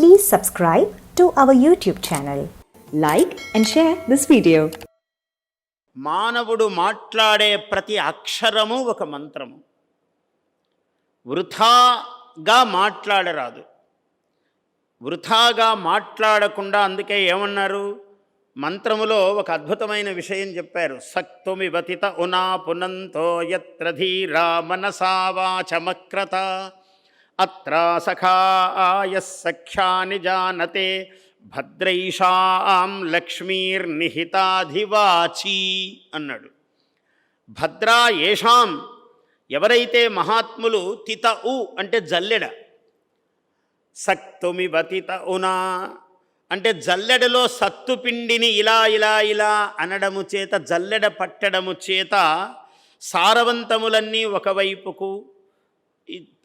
Please subscribe to our YouTube channel. Like and share this video. మానవుడు మాట్లాడే ప్రతి అక్షరము ఒక మంత్రము. వృథాగా మాట్లాడరాదు. వృథాగా మాట్లాడకుండా అందుకే ఏమన్నారు? మంత్రములో ఒక అద్భుతమైన విషయం చెప్పారు. సక్తుమివతిత ఉనా పునంతో యత్ర ధీరా చమక్రత వాచమక్రత అత్ర సఖాయ సఖ్యాని జానతే భద్రైషాం లక్ష్మీర్నిహితాధివాచి అన్నాడు. భద్రా ఏషాం ఎవరైతే మహాత్ములు తిత ఉ అంటే జల్లెడ సక్తుమివ తిత ఉనా అంటే జల్లెడలో సత్తుపిండిని ఇలా ఇలా ఇలా అనడము చేత జల్లెడ పట్టడము చేత సారవంతములన్నీ ఒకవైపుకు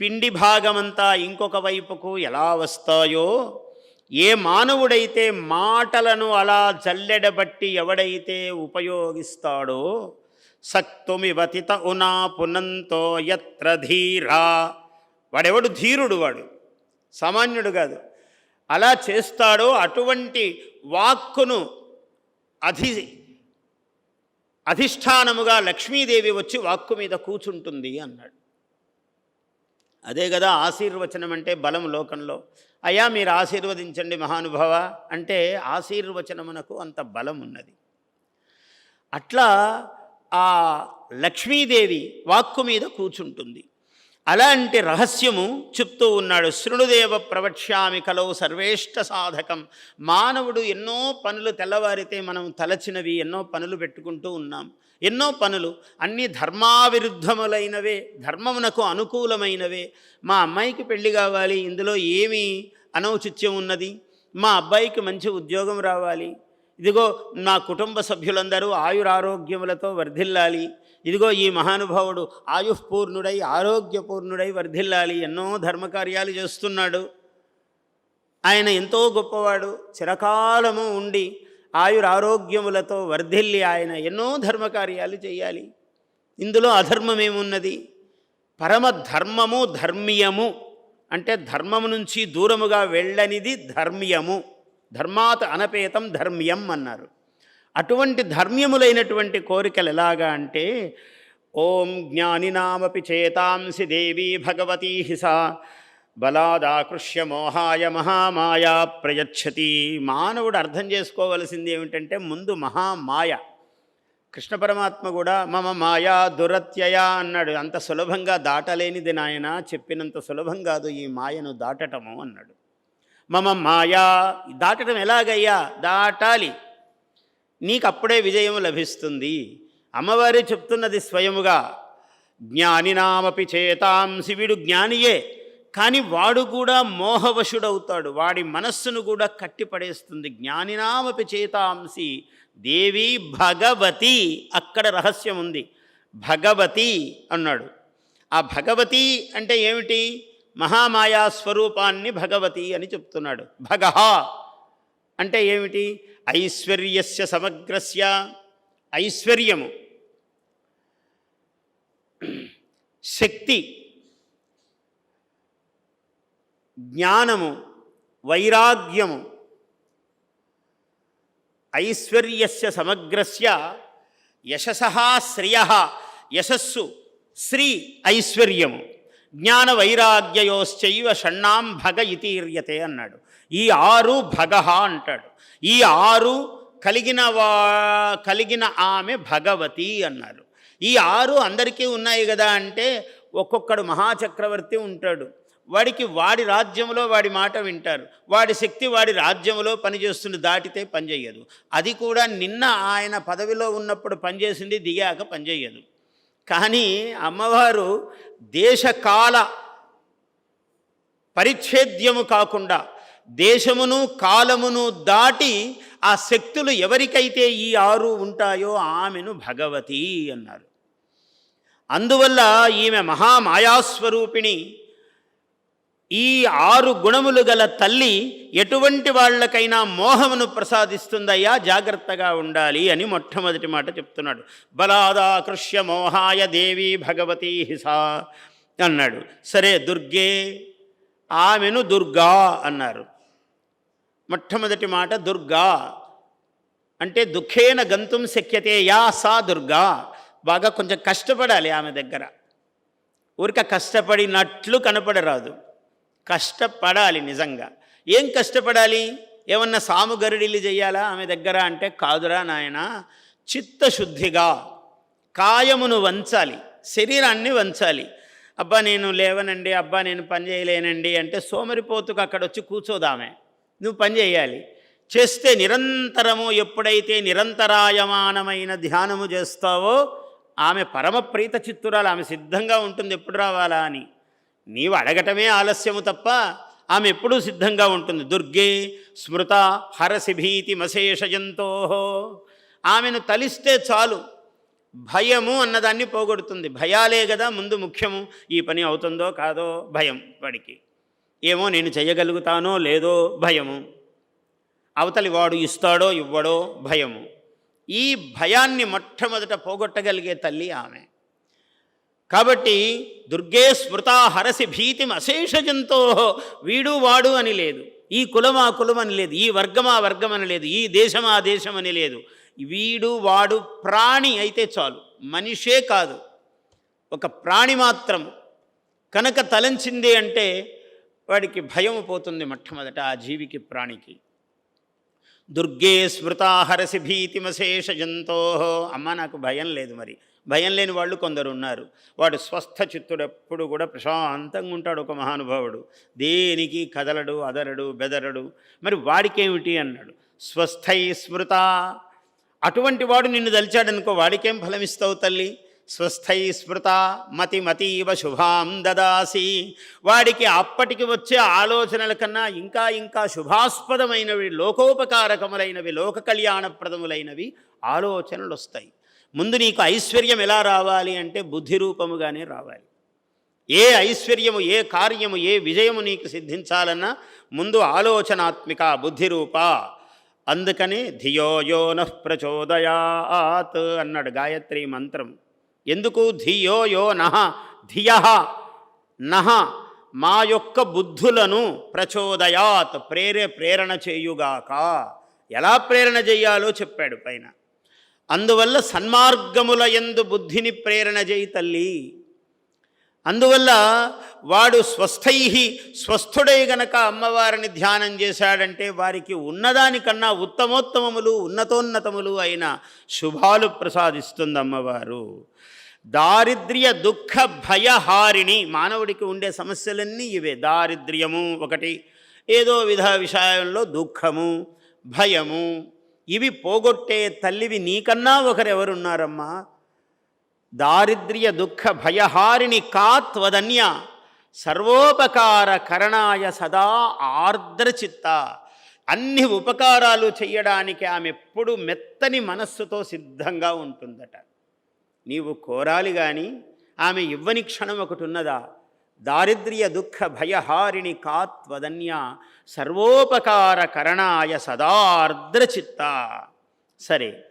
పిండి భాగమంతా ఇంకొక వైపుకు ఎలా వస్తాయో ఏ మానవుడైతే మాటలను అలా జల్లెడబట్టి ఎవడైతే ఉపయోగిస్తాడో సక్తుమి వతిత ఉనా పునంతో యత్ర ధీరా. వాడెవడు? ధీరుడు వాడు. సామాన్యుడు కాదు. అలా చేస్తాడో అటువంటి వాక్కును అధి అధిష్టానముగా లక్ష్మీదేవి వచ్చి వాక్కు మీద కూచుంటుంది అన్నాడు. అదే కదా ఆశీర్వచనం అంటే బలం లోకంలో. అయ్యా మీరు ఆశీర్వదించండి మహానుభావ అంటే ఆశీర్వచనమునకు అంత బలం ఉన్నది. అట్లా ఆ లక్ష్మీదేవి వాక్కు మీద కూర్చుంటుంది. అలాంటి రహస్యము చెప్తూ ఉన్నాడు. శృణుదేవ ప్రవక్ష్యామి కలవు సర్వేష్ట సాధకం. మానవుడు ఎన్నో పనులు తెల్లవారితే మనం తలచినవి ఎన్నో పనులు పెట్టుకుంటూ ఉన్నాం. ఎన్నో పనులు అన్నీ ధర్మావిరుద్ధములైనవే ధర్మమునకు అనుకూలమైనవే. మా అమ్మాయికి పెళ్ళి కావాలి ఇందులో ఏమి అనౌచిత్యం ఉన్నది? మా అబ్బాయికి మంచి ఉద్యోగం రావాలి ఇదిగో నా కుటుంబ సభ్యులందరూ ఆయురారోగ్యములతో వర్ధిల్లాలి. ఇదిగో ఈ మహానుభావుడు ఆయుఃపూర్ణుడై ఆరోగ్యపూర్ణుడై వర్ధిల్లాలి. ఎన్నో ధర్మకార్యాలు చేస్తున్నాడు. ఆయన ఎంతో గొప్పవాడు. చిరకాలము ఉండి ఆయురారోగ్యములతో వర్ధిల్లి ఆయన ఎన్నో ధర్మకార్యాలు చేయాలి. ఇందులో అధర్మం ఏమున్నది పరమ ధర్మము ధర్మీయము. అంటే ధర్మము నుంచి దూరముగా వెళ్ళనిది ధర్మ్యము. ధర్మాత్ అనపేతం ధర్మ్యం అన్నారు. అటువంటి ధర్మ్యములైనటువంటి కోరికలు ఎలాగా అంటే ఓం జ్ఞానినామపి చేతాంసి దేవీ భగవతీ సా బలాదాకృష్య మోహాయ మహామాయా ప్రయచ్చతి. మానవుడు అర్థం చేసుకోవలసింది ఏమిటంటే ముందు మహామాయ. కృష్ణ పరమాత్మ కూడా మమ మాయా దురత్యయా అన్నాడు. అంత సులభంగా దాటలేనిది నాయన చెప్పినంత సులభం కాదు ఈ మాయను దాటటము అన్నాడు. మమ మాయా. దాటడం ఎలాగయ్యా? దాటాలి. నీకు అప్పుడే విజయం లభిస్తుంది. అమ్మవారి చెప్తున్నది స్వయముగా. జ్ఞానినామపి చేతాంసి వీడు జ్ఞానియే. కానీ వాడు కూడా మోహవశుడవుతాడు. వాడి మనస్సును కూడా కట్టిపడేస్తుంది. జ్ఞానినామపి చేతాంసి దేవి భగవతి. అక్కడ రహస్యం ఉంది భగవతి అన్నాడు. ఆ భగవతి అంటే ఏమిటి? మహామాయా స్వరూపాన్ని భగవతి అని చెప్తున్నాడు. భగ అంటే ఏమిటి? ఐశ్వర్యస్య సమగ్రస్య. ఐశ్వర్యము. శక్తి. జ్ఞానము. వైరాగ్యము. ఐశ్వర్యస్య సమగ్రస్య. యశస శ్రియ. యశస్సు. శ్రీ ఐశ్వర్యము. జ్ఞాన వైరాగ్యయోశ్చైవ షణ్ణాం భగ ఇతీర్యతే అన్నాడు. ఈ ఆరు భగహ అంటాడు. ఈ ఆరు కలిగిన వా కలిగిన ఆమె భగవతి అన్నారు. ఈ ఆరు అందరికీ ఉన్నాయి కదా అంటే ఒక్కొక్కడు మహాచక్రవర్తి ఉంటాడు. వాడికి వాడి రాజ్యంలో వాడి మాట వింటారు. వాడి శక్తి వాడి రాజ్యంలో పనిచేస్తుంది దాటితే పనిచేయదు అది కూడా నిన్న ఆయన పదవిలో ఉన్నప్పుడు పనిచేసింది దిగాక పనిచేయదు కానీ అమ్మవారు దేశకాల పరిచ్ఛేద్యము కాకుండా దేశమును కాలమును దాటి ఆ శక్తులు ఎవరికైతే ఈ ఆరు ఉంటాయో ఆమెను భగవతి అన్నారు. అందువల్ల ఈమె మహామాయాస్వరూపిణి ఈ ఆరు గుణములు గల తల్లి ఎటువంటి వాళ్ళకైనా మోహమును ప్రసాదిస్తుందయ్యా జాగ్రత్తగా ఉండాలి అని మొట్టమొదటి మాట చెప్తున్నాడు. బలాదాకృష్య మోహాయ దేవి భగవతి హిసా అన్నాడు. సరే దుర్గే ఆమెను దుర్గా అన్నారు. మొట్టమొదటి మాట దుర్గా. అంటే దుఃఖేన గంతుం శక్యతే యా సా దుర్గా. బాగా కొంచెం కష్టపడాలి ఆమె దగ్గర. ఊరిక కష్టపడినట్లు కనపడరాదు. కష్టపడాలి నిజంగా. ఏం కష్టపడాలి? ఏమన్నా సాముగరుడిలు చేయాలా? ఆమె దగ్గర అంటే కాదురా నాయన చిత్తశుద్ధిగా కాయమును వంచాలి శరీరాన్ని వంచాలి. అబ్బా నేను లేవనండి అబ్బా నేను పని చేయలేనండి అంటే సోమరిపోతుకు అక్కడ వచ్చి కూర్చోదామే నువ్వు పని చేయాలి. చేస్తే నిరంతరము ఎప్పుడైతే నిరంతరాయమానమైన ధ్యానము చేస్తావో ఆమె పరమ ప్రీత చిత్తురాలు ఆమె సిద్ధంగా ఉంటుంది ఎప్పుడు రావాలా అని. నీవు అడగటమే ఆలస్యము తప్ప ఆమె ఎప్పుడూ సిద్ధంగా ఉంటుంది. దుర్గే స్మృత హరసిభీతి మశేషజంతో ఆమెను తలిస్తే చాలు. భయము అన్నదాన్ని పోగొడుతుంది. భయాలే కదా ముందు ముఖ్యము. ఈ పని అవుతుందో కాదో భయం వాడికి. ఏమో నేను చేయగలుగుతానో లేదో భయము. అవతలి వాడు ఇస్తాడో ఇవ్వడో భయము. ఈ భయాన్ని మొట్టమొదట పోగొట్టగలిగే తల్లి ఆమె. కాబట్టి దుర్గే స్మృతా హరసి భీతిం అశేషజంతో వీడు వాడు అని లేదు. ఈ కులం ఆ కులం అని లేదు. ఈ వర్గం ఆ వర్గం అని లేదు. ఈ దేశం ఆ దేశం అని లేదు. వీడు వాడు ప్రాణి అయితే చాలు. మనిషే కాదు. ఒక ప్రాణి మాత్రం కనుక తలంచింది అంటే వాడికి భయం పోతుంది మొట్టమొదట ఆ జీవికి ప్రాణికి. దుర్గే స్మృతాహరసి భీతిమశేష జంతో. అమ్మ నాకు భయం లేదు మరి. భయం లేని వాళ్ళు కొందరు ఉన్నారు వాడు స్వస్థ చిత్తుడెప్పుడు కూడా ప్రశాంతంగా ఉంటాడు ఒక మహానుభావుడు. దేనికి కదలడు అదరడు బెదరడు? మరి వాడికేమిటి అన్నాడు. స్వస్థై స్మృత. అటువంటి వాడు నిన్ను దలిచాడనుకో వాడికేం ఫలమిస్తావు తల్లి? స్వస్థై స్మృత. మతి మతీవ శుభాం దదాసి. వాడికి అప్పటికి వచ్చే ఆలోచనల కన్నా ఇంకా ఇంకా శుభాస్పదమైనవి లోకోపకారకములైనవి లోక కళ్యాణప్రదములైనవి ఆలోచనలు వస్తాయి ముందు నీకు ఐశ్వర్యం ఎలా రావాలి అంటే బుద్ధి రూపముగానే రావాలి. ఏ ఐశ్వర్యము ఏ కార్యము ఏ విజయము నీకు సిద్ధించాలన్నా ముందు ఆలోచనాత్మిక బుద్ధిరూప రూప. అందుకని యో ప్రచోదయాత్ అన్నాడు గాయత్రి మంత్రం. ఎందుకు? ధియోయో నహ ధియ నహ మా యొక్క బుద్ధులను ప్రచోదయాత్ ప్రేరే ప్రేరణ చేయుగాక. ఎలా ప్రేరణ చెయ్యాలో చెప్పాడు పైన. అందువల్ల సన్మార్గముల యందు బుద్ధిని ప్రేరణ చేయి తల్లి. అందువల్ల వాడు స్వస్థై స్వస్థుడై గనక అమ్మవారిని ధ్యానం చేశాడంటే వారికి ఉన్నదానికన్నా ఉత్తమోత్తమములు ఉన్నతోన్నతములు అయిన శుభాలు ప్రసాదిస్తుంది అమ్మవారు దారిద్ర్య దుఃఖ భయహారిణి మానవుడికి ఉండే సమస్యలన్నీ ఇవే. దారిద్ర్యము ఒకటి ఏదో విధ విషయంలో దుఃఖము భయము ఇవి పోగొట్టే తల్లివి నీకన్నా ఒకరెవరున్నారమ్మా? దారిద్ర్య దుఃఖ భయహారిణి కాత్వదన్య సర్వోపకార కరణాయ సదా ఆర్ద్రచిత్త. అన్ని ఉపకారాలు చేయడానికి ఆమె ఎప్పుడు మెత్తని మనస్సుతో సిద్ధంగా ఉంటుందట. నీవు కోరాలి కానీ ఆమె ఇవ్వని క్షణం ఒకటి ఉన్నదా? దారిద్ర్య దుఃఖ భయహారిణి కాత్వదన్య సర్వోపకార కరణాయ సదార్ద్రచిత్త సరే.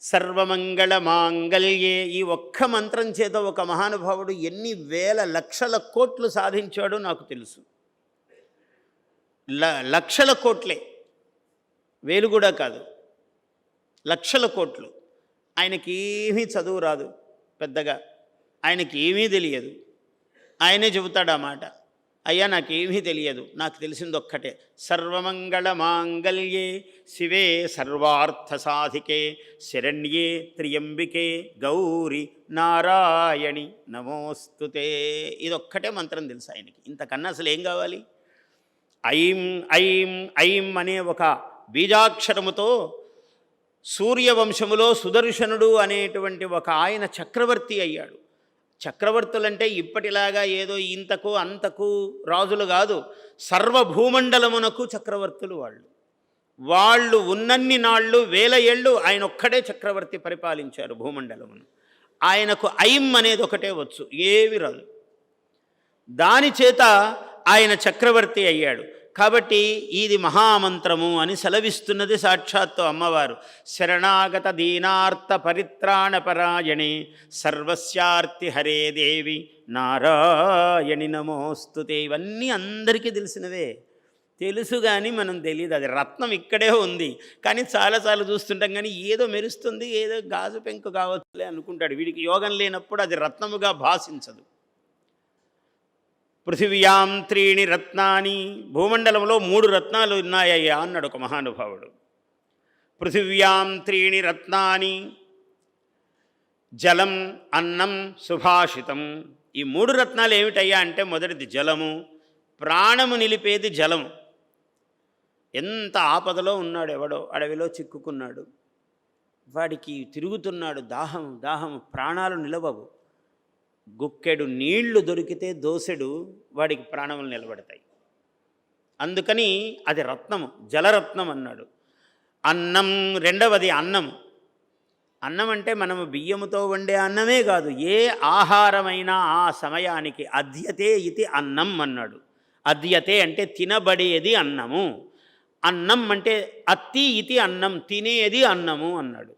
సర్వమంగళ మాంగళ్యే ఈ ఒక్క మంత్రం చేత ఒక మహానుభావుడు ఎన్ని వేల లక్షల కోట్లు సాధించాడో నాకు తెలుసు. ల లక్షల కోట్లే. వేలు కూడా కాదు. లక్షల కోట్లు. ఆయనకి ఏమీ చదువు రాదు పెద్దగా. ఆయనకి ఏమీ తెలియదు. ఆయనే చెబుతాడన్నమాట అయ్యా నాకేమీ తెలియదు నాకు తెలిసింది ఒక్కటే సర్వమంగళ మాంగళ్యే శివే సర్వార్థ సాధికే శరణ్యే త్రియంబికే గౌరి నారాయణి నమోస్తుతే. ఇదొక్కటే మంత్రం తెలుసు ఆయనకి. ఇంతకన్నా అసలు ఏం కావాలి? ఐం ఐం ఐం అనే ఒక బీజాక్షరముతో సూర్యవంశములో సుదర్శనుడు అనేటువంటి ఒక ఆయన చక్రవర్తి అయ్యాడు. చక్రవర్తులంటే ఇప్పటిలాగా ఏదో ఇంతకు అంతకు రాజులు కాదు సర్వభూమండలమునకు చక్రవర్తులు వాళ్ళు. వాళ్ళు ఉన్నన్ని నాళ్ళు వేల ఏళ్ళు ఆయన ఒక్కడే చక్రవర్తి పరిపాలించారు భూమండలమును. ఆయనకు ఐం అనేది ఒకటే వచ్చు ఏవి రాదు. దాని చేత ఆయన చక్రవర్తి అయ్యాడు. కాబట్టి ఇది మహామంత్రము అని సెలవిస్తున్నది సాక్షాత్తు అమ్మవారు. శరణాగత దీనార్థ పరిత్రాణపరాయణి సర్వస్యార్తి హరే దేవి నారాయణి నమోస్తుతే ఇవన్నీ అందరికీ తెలిసినవే. తెలుసు కానీ మనం తెలియదు అది రత్నం ఇక్కడే ఉంది. కానీ చాలాసార్లు చూస్తుంటాం కానీ ఏదో మెరుస్తుంది ఏదో గాజు పెంకు కావచ్చులే అనుకుంటాడు. వీడికి యోగం లేనప్పుడు అది రత్నముగా భాషించదు. పృథివ్యాం త్రీణి రత్నాని. భూమండలంలో మూడు రత్నాలు ఉన్నాయ్యా అన్నాడు ఒక మహానుభావుడు. పృథివ్యాం త్రీణి రత్నాని. జలం అన్నం సుభాషితం. ఈ మూడు రత్నాలు ఏమిటయ్యా అంటే మొదటిది జలము ప్రాణము నిలిపేది జలము. ఎంత ఆపదలో ఉన్నాడు ఎవడో అడవిలో చిక్కుకున్నాడు. వాడికి తిరుగుతున్నాడు దాహం దాహం ప్రాణాలు నిలవవు. గుక్కెడు నీళ్ళు దొరికితే దోసెడు వాడికి ప్రాణములు నిలబడతాయి. అందుకని అది రత్నము జలరత్నం అన్నాడు. అన్నం రెండవది అన్నం. అన్నం అంటే మనము బియ్యముతో వండే అన్నమే కాదు ఏ ఆహారమైనా ఆ సమయానికి అద్యతే ఇది అన్నం అన్నాడు. అద్యతే అంటే తినబడేది అన్నము. అన్నం అంటే అత్తి ఇది అన్నం తినేది అన్నము అన్నాడు.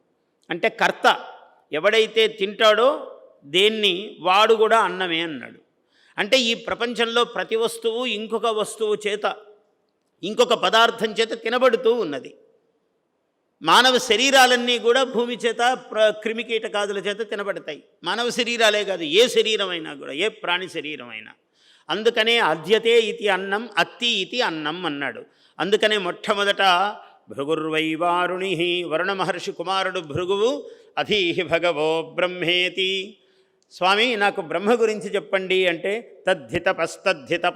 అంటే కర్త ఎవడైతే తింటాడో దేన్ని వాడు కూడా అన్నమే అన్నాడు. అంటే ఈ ప్రపంచంలో ప్రతి వస్తువు ఇంకొక వస్తువు చేత ఇంకొక పదార్థం చేత తినబడుతూ ఉన్నది. మానవ శరీరాలన్నీ కూడా భూమి చేత ప్ర క్రిమికీటకాదుల చేత తినబడతాయి. మానవ శరీరాలే కాదు ఏ శరీరమైనా కూడా ఏ ప్రాణి శరీరమైనా. అందుకనే అద్యతే ఇది అన్నం అత్తి ఇది అన్నం అన్నాడు. అందుకనే మొట్టమొదట భృగుర్వైవారుణి వరుణ మహర్షి కుమారుడు భృగువు అధీహి భగవో బ్రహ్మేతి. స్వామి నాకు బ్రహ్మ గురించి చెప్పండి అంటే తద్ధితపస్తద్ధితప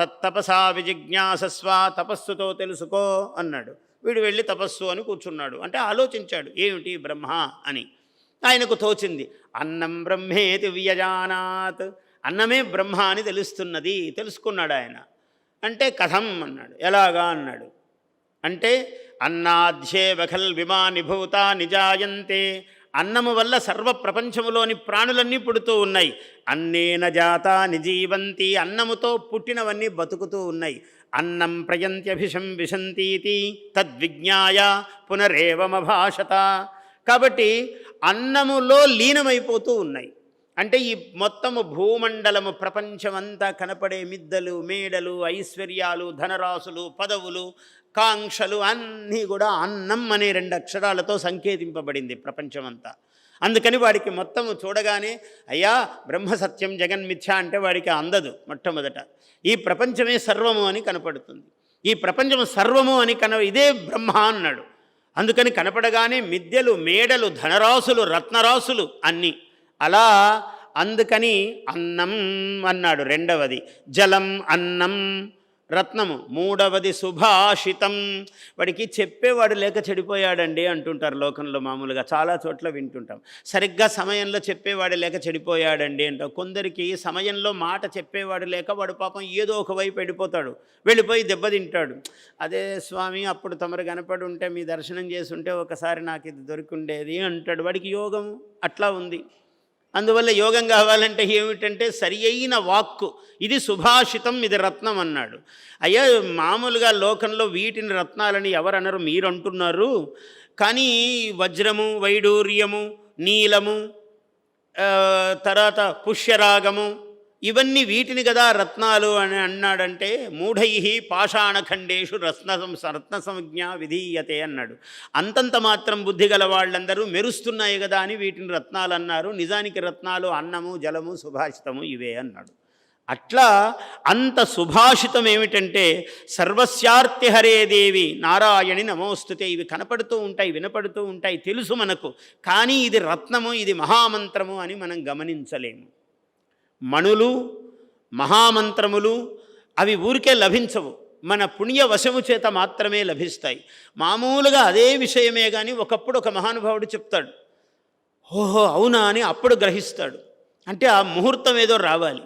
తత్తపసా విజిజ్ఞాసస్వ తపస్సుతో తెలుసుకో అన్నాడు. వీడు వెళ్ళి తపస్సు అని కూర్చున్నాడు. అంటే ఆలోచించాడు ఏమిటి బ్రహ్మ అని. ఆయనకు తోచింది అన్నం బ్రహ్మేతి వ్యజానాత్. అన్నమే బ్రహ్మ అని తెలుస్తున్నది తెలుసుకున్నాడు ఆయన. అంటే కథం అన్నాడు. ఎలాగా అన్నాడు? అంటే అన్నాధ్యే వఖల్ విమాని భూత నిజాయంతే అన్నము వల్ల సర్వ ప్రపంచములోని ప్రాణులన్నీ పుడుతూ ఉన్నాయి. అన్నేన జాత నిజీవంతి అన్నముతో పుట్టినవన్నీ బతుకుతూ ఉన్నాయి. అన్నం ప్రయంత్యభిషం విశంతీతి తద్విజ్ఞాయ పునరేవమభాషత. కాబట్టి అన్నములో లీనమైపోతూ ఉన్నాయి. అంటే ఈ మొత్తము భూమండలము ప్రపంచమంతా కనపడే మిద్దలు మేడలు ఐశ్వర్యాలు ధనరాశులు పదవులు కాంక్షలు అన్నీ కూడా అన్నం అనే రెండు అక్షరాలతో సంకేతింపబడింది ప్రపంచమంతా. అందుకని వాడికి మొత్తం చూడగానే అయ్యా బ్రహ్మ సత్యం జగన్మిథ్య అంటే వాడికి అందదు మొట్టమొదట. ఈ ప్రపంచమే సర్వము అని కనపడుతుంది. ఈ ప్రపంచం సర్వము అని కన ఇదే బ్రహ్మ అన్నాడు. అందుకని కనపడగానే మిద్దెలు మేడలు ధనరాశులు రత్నరాశులు అన్నీ అలా అందుకని అన్నం అన్నాడు రెండవది జలం అన్నం. రత్నము మూడవది సుభాషితం. వాడికి చెప్పేవాడు లేక చెడిపోయాడండి అంటుంటారు లోకంలో మామూలుగా. చాలా చోట్ల వింటుంటాం. సరిగ్గా సమయంలో చెప్పేవాడు లేక చెడిపోయాడండి అంటాం. కొందరికి సమయంలో మాట చెప్పేవాడు లేక వాడు పాపం ఏదో ఒక వైపు వెళ్ళిపోతాడు. వెళ్ళిపోయి దెబ్బతింటాడు అదే స్వామి అప్పుడు తమరు కనపడి ఉంటే మీ దర్శనం చేసి ఉంటే ఒకసారి నాకు ఇది దొరికిండేది అంటాడు. వాడికి యోగం అట్లా ఉంది. అందువల్ల యోగం కావాలంటే ఏమిటంటే సరి అయిన వాక్కు. ఇది సుభాషితం ఇది రత్నం అన్నాడు. అయ్యా మామూలుగా లోకంలో వీటిని రత్నాలని ఎవరన్నారు మీరు అంటున్నారు కానీ వజ్రము వైడూర్యము నీలము తర్వాత పుష్యరాగము ఇవన్నీ వీటిని కదా రత్నాలు అని అన్నాడంటే మూఢై పాషాణఖండేషు రత్న రత్న సంజ్ఞ విధీయతే అన్నాడు. అంతంత మాత్రం బుద్ధి గల వాళ్ళందరూ మెరుస్తున్నాయి కదా అని వీటిని రత్నాలు అన్నారు. నిజానికి రత్నాలు అన్నము జలము సుభాషితము ఇవే అన్నాడు. అట్లా అంత సుభాషితం ఏమిటంటే సర్వస్యార్తి హరే దేవి నారాయణి నమోస్తుతే ఇవి కనపడుతూ ఉంటాయి వినపడుతూ ఉంటాయి తెలుసు మనకు. కానీ ఇది రత్నము ఇది మహామంత్రము అని మనం గమనించలేము. మణులు మహామంత్రములు అవి ఊరికే లభించవు. మన పుణ్య వశము చేత మాత్రమే లభిస్తాయి. మామూలుగా అదే విషయమే కానీ ఒకప్పుడు ఒక మహానుభావుడు చెప్తాడు. ఓహో అవునా అని అప్పుడు గ్రహిస్తాడు. అంటే ఆ ముహూర్తం ఏదో రావాలి.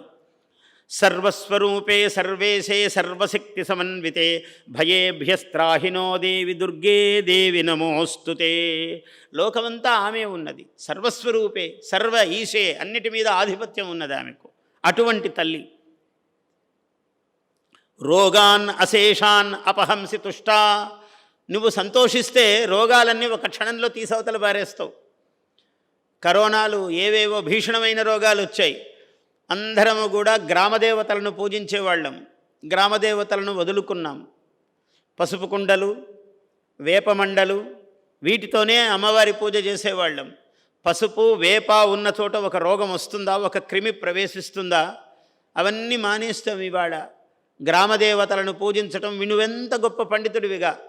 సర్వస్వరూపే సర్వేశే సర్వశక్తి సమన్వితే. భయేభ్యస్త్రాహినో దేవి దుర్గే దేవి నమోస్తుతే లోకమంతా ఆమె ఉన్నది. సర్వస్వరూపే సర్వ ఈశే అన్నిటి మీద ఆధిపత్యం ఉన్నది ఆమెకు. అటువంటి తల్లి. రోగాన్ అశేషాన్ అపహంసి తుష్ట. నువ్వు సంతోషిస్తే రోగాలన్నీ ఒక క్షణంలో తీసవతలు పారేస్తావు. కరోనాలు ఏవేవో భీషణమైన రోగాలు వచ్చాయి అందరము కూడా గ్రామదేవతలను పూజించేవాళ్ళం. గ్రామదేవతలను వదులుకున్నాం. పసుపు కుండలు వేపమండలు వీటితోనే అమ్మవారి పూజ చేసేవాళ్ళం. పసుపు వేప ఉన్న చోట ఒక రోగం వస్తుందా? ఒక క్రిమి ప్రవేశిస్తుందా? అవన్నీ మానేస్తాం ఇవాళ. గ్రామదేవతలను పూజించటం నువ్వెంత గొప్ప పండితుడివిగా.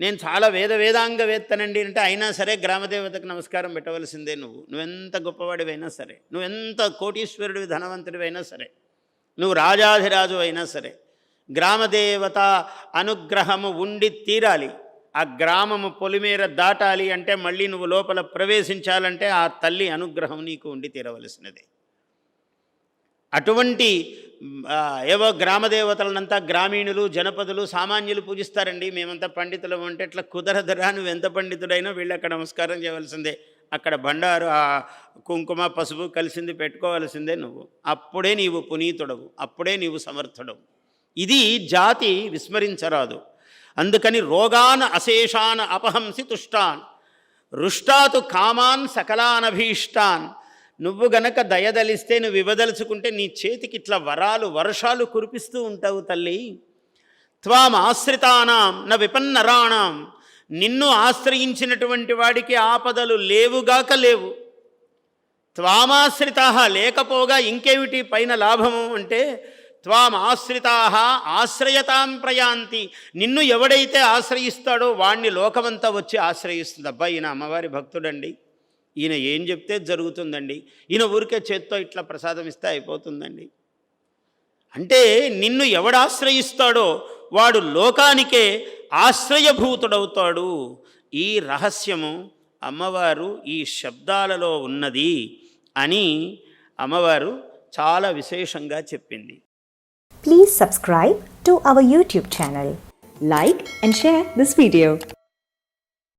నేను చాలా వేద వేదాంగ వేత్తనండి అంటే అయినా సరే గ్రామదేవతకు నమస్కారం పెట్టవలసిందే నువ్వు. నువ్వెంత గొప్పవాడివైనా సరే నువ్వెంత కోటీశ్వరుడివి ధనవంతుడివైనా సరే నువ్వు రాజాధిరాజు అయినా సరే గ్రామదేవత అనుగ్రహము ఉండి తీరాలి. ఆ గ్రామము పొలిమేర దాటాలి అంటే మళ్ళీ నువ్వు లోపల ప్రవేశించాలంటే ఆ తల్లి అనుగ్రహం నీకు ఉండి తీరవలసినదే. అటువంటి ఏవో గ్రామదేవతలనంతా గ్రామీణులు జనపదులు సామాన్యులు పూజిస్తారండి. మేమంతా పండితులం అంటే ఇట్లా కుదరదురా నువ్వు ఎంత పండితుడైనా వీళ్ళు అక్కడ నమస్కారం చేయవలసిందే. అక్కడ బండారు ఆ కుంకుమ పసుపు కలిసింది పెట్టుకోవాల్సిందే నువ్వు. అప్పుడే నీవు పునీతుడవు అప్పుడే నీవు సమర్థుడవు. ఇది జాతి విస్మరించరాదు. అందుకని రోగాన్ అశేషాన్ అపహంసి తుష్టాన్ రుష్టాతు కామాన్ సకలానభీష్టాన్ నువ్వు గనక దయదలిస్తే నువ్వు ఇవ్వదలుచుకుంటే నీ చేతికి ఇట్లా వరాలు వర్షాలు కురిపిస్తూ ఉంటావు తల్లి. త్వాం ఆశ్రితానాం న విపన్నరాణం. నిన్ను ఆశ్రయించినటువంటి వాడికి ఆపదలు లేవుగాక లేవు. త్వామాశ్రితా లేకపోగా ఇంకేమిటి పైన లాభము అంటే త్వాం ఆశ్రయతాం ప్రయాంతి. నిన్ను ఎవడైతే ఆశ్రయిస్తాడో వాణ్ణి లోకమంతా వచ్చి ఆశ్రయిస్తుంది. అబ్బాయి ఈయన అమ్మవారి భక్తుడండి. ఈయన ఏం చెప్తే జరుగుతుందండి? ఈయన ఊరికే చేత్తో ఇట్లా ప్రసాదం ఇస్తే అయిపోతుందండి. అంటే నిన్ను ఎవడాశ్రయిస్తాడో వాడు లోకానికే ఆశ్రయభూతుడవుతాడు. ఈ రహస్యము అమ్మవారు ఈ శబ్దాలలో ఉన్నది అని అమ్మవారు చాలా విశేషంగా చెప్పింది. Please subscribe to our YouTube channel like and share this video